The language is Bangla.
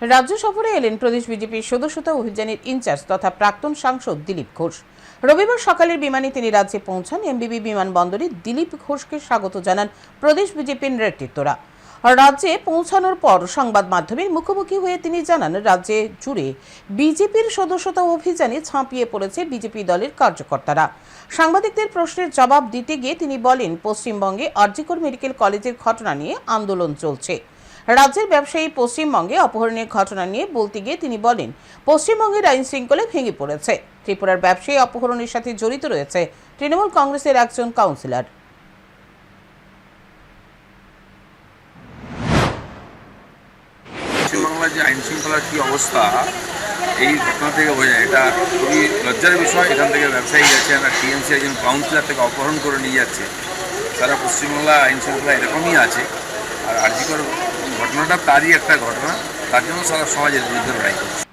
রাজ্য সফরে এলেন প্রদেশ বিজেপির সদস্যতা অভিযানের ইনচার্জ তথা প্রাক্তন সাংসদ দিলীপ ঘোষ। রবিবার সকালের বিমানে তিনি রাজ্যে পৌঁছান। এমবিবি বিমানবন্দরে দিলীপ ঘোষকে স্বাগত জানান প্রদেশ বিজেপির নেতৃত্বরা। রাজ্যে পৌঁছানোর পর সংবাদ মাধ্যমের মুখোমুখি হয়ে তিনি জানান, রাজ্যে জুড়ে বিজেপির সদস্যতা অভিযানে ছাপিয়ে পড়েছে বিজেপি দলের কার্যকর্তারা। সাংবাদিকদের প্রশ্নের জবাব দিতে গিয়ে তিনি বলেন, পশ্চিমবঙ্গে আরজিকর মেডিকেল কলেজের ঘটনা নিয়ে আন্দোলন চলছে। রাজ্যের ব্যবসায়ী পশ্চিমবঙ্গে অপহরণের ঘটনা নিয়ে বলতে গিয়ে তিনি বলেন, পশ্চিমবঙ্গের আইন শৃঙ্খলা ভেঙে পড়েছে। ত্রিপুরার ব্যবসায়ী অপহরণের সাথে জড়িত রয়েছে তৃণমূল কংগ্রেসের একজন কাউন্সিলর। যে আইন শৃঙ্খলার কী অবস্থা, এই ঘটনা থেকে বোঝা যায়। এটা খুবই লজ্জার বিষয়। এখান থেকে ব্যবসায়ী যাচ্ছে আমরা টিএমসি একজন কাউন্সিলর থেকে অপহরণ করে নিয়ে যাচ্ছে। সারা পশ্চিমবাংলা আইন শৃঙ্খলা এরকমই আছে। আর আর্যিকর ঘটনাটা তারই একটা ঘটনা। তার জন্য সারা সমাজের বিরুদ্ধে লড়াই করছে।